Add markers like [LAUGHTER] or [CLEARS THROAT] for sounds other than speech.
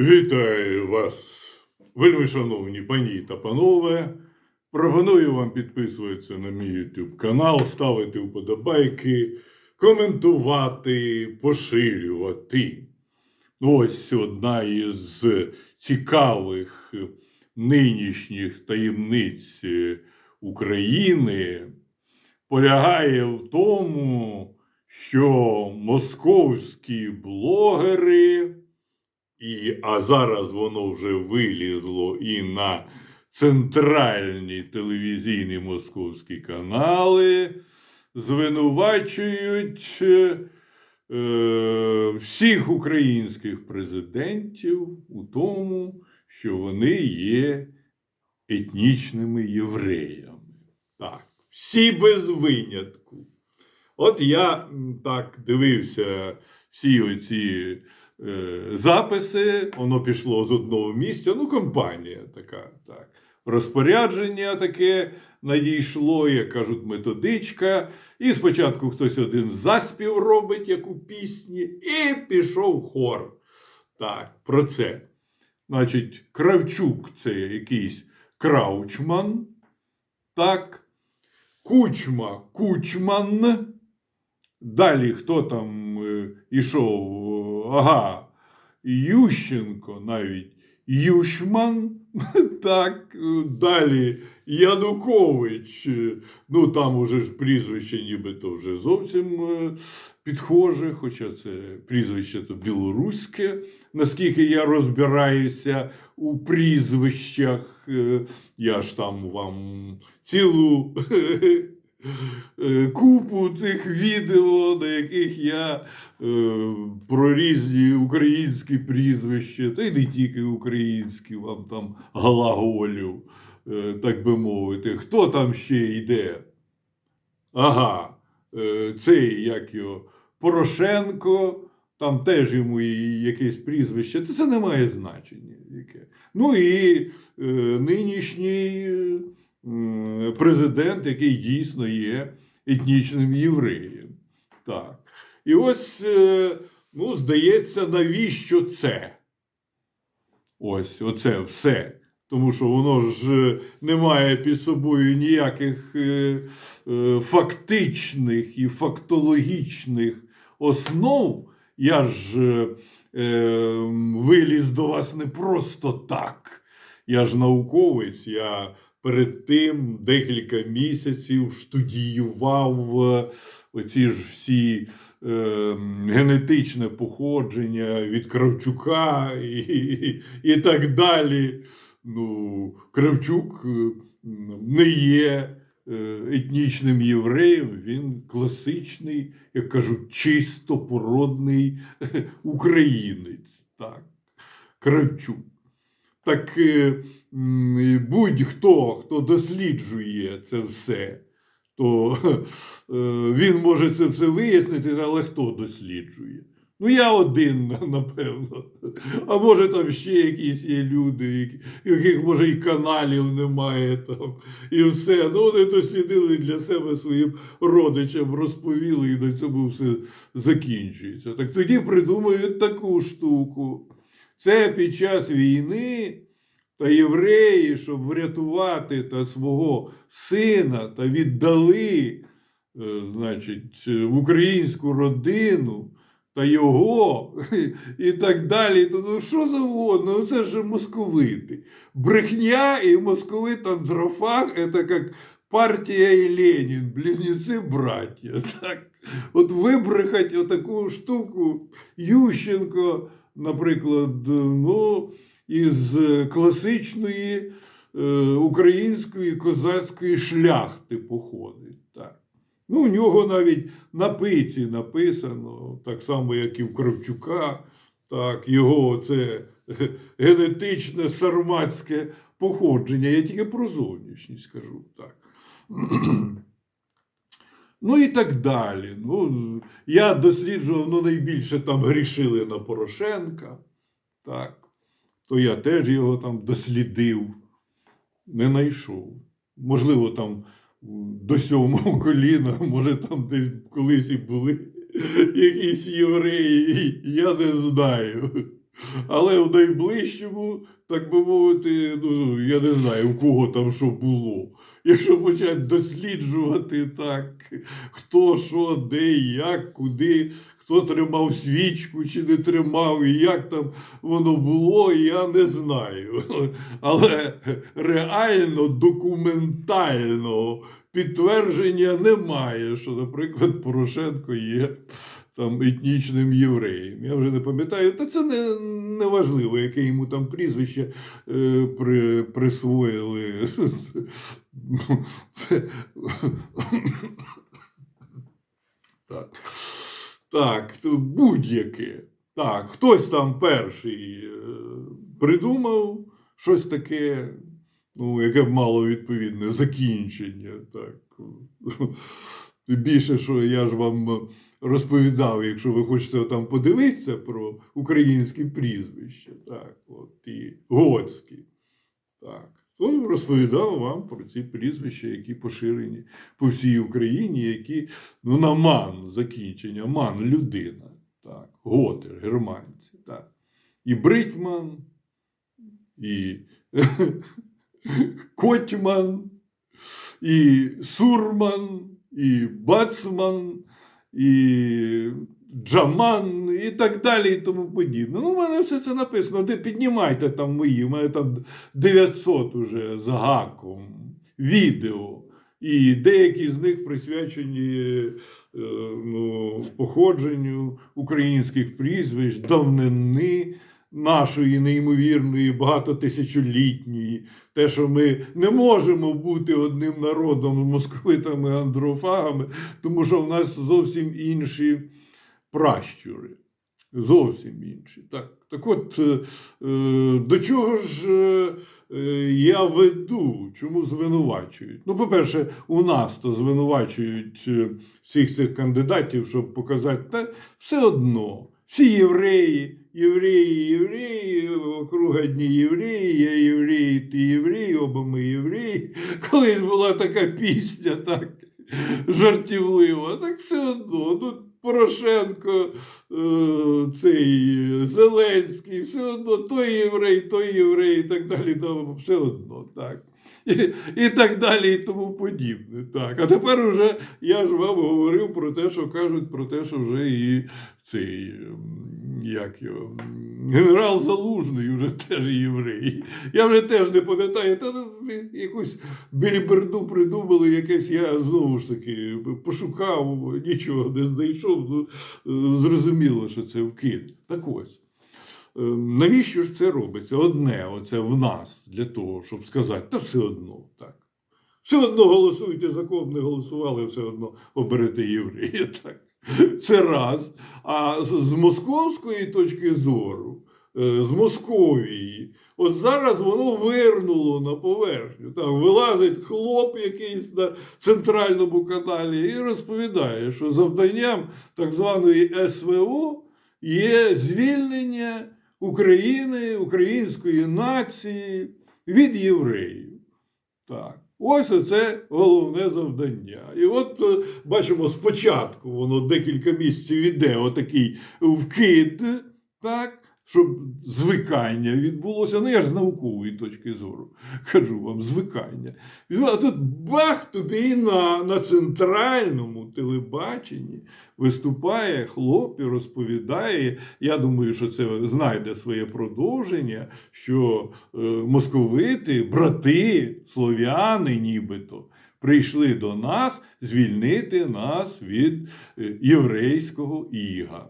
Вітаю вас, вельми шановні пані та панове. Пропоную вам підписуватися на мій YouTube канал, ставити вподобайки, коментувати, поширювати. Ось одна із цікавих нинішніх таємниць України полягає в тому, що московські блогери. І, а зараз воно вже вилізло і на центральні телевізійні московські канали, звинувачують е, е, всіх українських президентів у тому, що вони є етнічними євреями. Так, всі без винятку. От я так дивився всі оці записи, воно пішло з одного місця, ну, компанія така, так. Розпорядження таке надійшло, як кажуть, методичка. І спочатку хтось один заспів робить, як у пісні, і пішов хор. Так, про це. Значить, Кравчук це якийсь краучман. Так. Кучма Кучман. Далі хто там е, ішов? Ага, Ющенко навіть Ющман. [LAUGHS] Так, е, далі Янукович. е, Ну там уже ж прізвище нібито вже зовсім е, підхоже, хоча це прізвище то білоруське, наскільки я розбираюся у прізвищах. Я ж там вам цілу [LAUGHS] купу цих відео, на яких я е, про різні українські прізвища, та й не тільки українські, вам там глаголю, е, так би мовити. Хто там ще йде? Ага, е, цей як його, Порошенко, там теж йому якесь прізвище, це, не має значення. Яке. Ну і е, нинішній е, президент, який дійсно є етнічним євреєм. Так. І ось, е, ну, здається, навіщо це? Ось оце все. Тому що воно ж е, не має під собою ніяких е, фактичних і фактологічних основ. Я ж е, виліз до вас не просто так. Я ж науковець, я перед тим декілька місяців штудіював е, оці ж всі е, генетичне походження від Кравчука і, і, і так далі. Ну, Кравчук е, не є е, етнічним євреєм, він класичний, як кажуть, чистопородний українець. Так. Кравчук. Так е, будь-хто, хто досліджує це все, то е, він може це все вияснити, але хто досліджує? Ну, я один, [LAUGHS] напевно. А може там ще якісь є люди, яких, може, і каналів немає там, і все. Ну, вони дослідили для себе своїм родичам, розповіли, і на цьому все закінчується. Так тоді придумають таку штуку. Це під час війни та євреї, щоб врятувати та свого сина та віддали е, значить, в українську родину та його [LAUGHS] і так далі. То, ну, що завгодно, ну, це ж московити. Брехня і московит Андрофаг – це як партія і Ленін, близнеці браття. [LAUGHS] От вибрехать отаку штуку Ющенко, наприклад, ну, із класичної е, української козацької шляхти походить. Так. Ну, у нього навіть на пиці написано, так само, як і в Кравчука, так, його це [LAUGHS] генетичне сарматське походження. Я тільки про зовнішність скажу. Так. [CLEARS THROAT] Ну і так далі. Ну, я досліджував, ну найбільше там грішили на Порошенка. Так. То я теж його там дослідив, не знайшов. Можливо, там до сьомого [LAUGHS] коліна, може, там десь колись і були [LAUGHS] якісь євреї, я не знаю. Але в найближчому, так би мовити, ну я не знаю, у кого там що було. Якщо почати досліджувати так, хто що, де, як, куди, хто тримав свічку чи не тримав, і як там воно було, я не знаю. [LAUGHS] Але реально документального підтвердження немає, що, наприклад, Порошенко є там етнічним євреєм. Я вже не пам'ятаю, та це не, не важливо, яке йому там прізвище е, при, присвоїли. [LAUGHS] Так. Так, будь-яке. Так, хтось там перший е, придумав щось таке, ну, яке б мало відповідне закінчення. Так. Більше, що я ж вам розповідав, якщо ви хочете там подивитися про українські прізвища, так, от і готські. Так. То розповідав вам про ці прізвища, які поширені по всій Україні, які ну, на ман закінчення, ман людина. Так, Готер, германці. Так. І Бритман, і [LAUGHS] Котьман, і Сурман, і Бацман, і Джаман, і так далі, і тому подібне. Ну, у мене все це написано. Де піднімайте там мої, у мене там 900 уже з гаком відео. І деякі з них присвячені е, ну, походженню українських прізвищ, давнини нашої неймовірної, багатотисячолітньої. Те, що ми не можемо бути одним народом московитами андрофагами, тому що в нас зовсім інші пращури. Зовсім інші. Так, так от, е, е, до чого ж е, я веду, чому звинувачують? Ну, по-перше, у нас то звинувачують всіх цих кандидатів, щоб показати, та все одно. Всі євреї, євреї, євреї, округ одні євреї, я євреї, ти єврей, оба ми євреї. Колись була така пісня, так жартівлива, так все одно. Ну, Порошенко, е, цей Зеленський, все одно той єврей, той єврей і так далі, все одно. так. І, і так далі, і тому подібне. Так. А тепер уже я ж вам говорив про те, що кажуть про те, що вже і цей як його, генерал Залужний вже [LAUGHS] теж єврей. Я вже теж не пам'ятаю, та ну, якусь біліберду придумали, якесь я знову ж таки пошукав, нічого не знайшов. Ну, зрозуміло, що це вкид. Так ось. Е, Навіщо ж це робиться? Одне, оце в нас для того, щоб сказати, та все одно так. Все одно голосуйте закон, не голосували, все одно оберете єврея. [LAUGHS] Так. [LAUGHS] Це раз. А з, московської точки зору, е, з Московії, от зараз воно вирнуло на поверхню. Там вилазить хлоп якийсь на центральному каналі і розповідає, що завданням так званої СВО є звільнення України, української нації від євреїв. Так. Ось оце головне завдання. І от е, бачимо, спочатку воно декілька місяців іде, отакий вкид, так, щоб звикання відбулося. Ну, я ж з наукової точки зору кажу вам, звикання. А тут бах тобі на, на центральному телебаченні виступає хлоп і розповідає. Я думаю, що це знайде своє продовження, що е, московити, брати, слов'яни, нібито. Прийшли до нас звільнити нас від е, єврейського іга.